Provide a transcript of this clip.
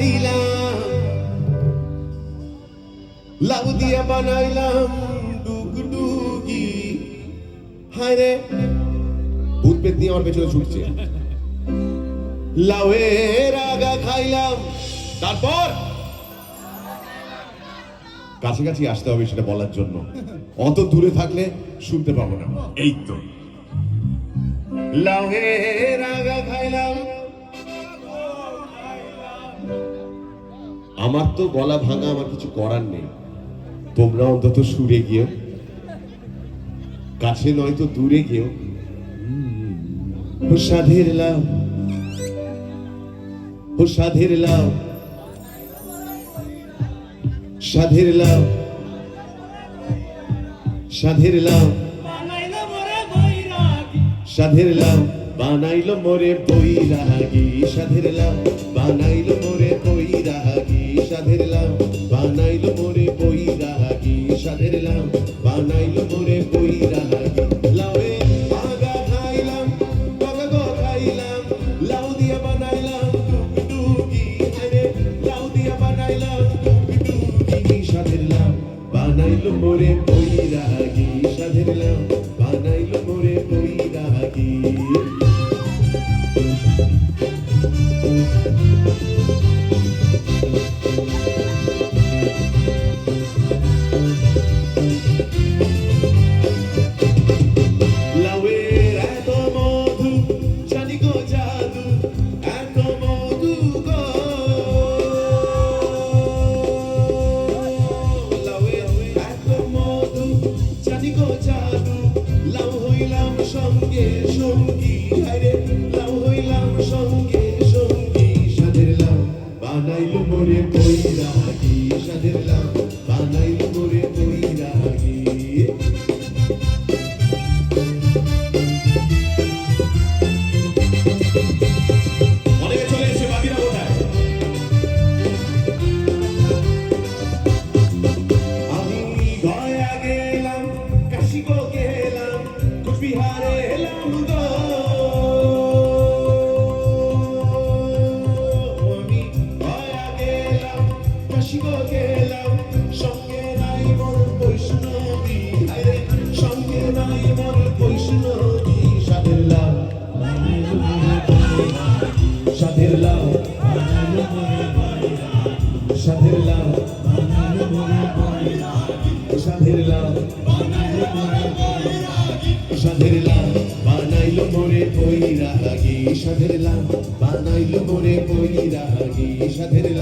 খাইলাম লাউ দিয়া বানাইলাম ডুগডুগি হায় রে ভূত পেত নিয়ে আমার পেছনে ছুটছে। লাউয়ের আগা খাইলাম তারপর? কাছাকাছি আসতে হবে সেটা বলার জন্য। অত দূরে থাকলে শুনতে পাবো না। এই তো। লাউয়ের আগা খাইলাম আমার তো গলা ভাঙা, আমার কিছু করার নেই। তোমরা অন্তত সুরে গিয়েও। কাছে নয়তো দূরে গিয়েও। ও সাধের লাউ ও সাধের লাউ সাধের লাউ সাধের লাউ সাধের লাউ বানাইলো মোরে বৈরাগী। সাধের লাউ সাধের লাউ বানাইলো মোরে বৈরাগী লাউয়ে আগা খাইলাম খাইলাম, লাউ দিয়া বানাইলাম টুকটুকি লাউ দিয়া বানাইলাম টুকটুকি সাধের লাউ বানাইলো মোরে বৈরাগী সাধের লাউ বানাইলো বৈরাগী লাউয়ের বৈরাগী সাদের লাউ বানাইলো মোরে বৈরাগী অনেকে লাভ সাধের লাউ বানাইলো মোরে মোরে বৈরাগী সাধের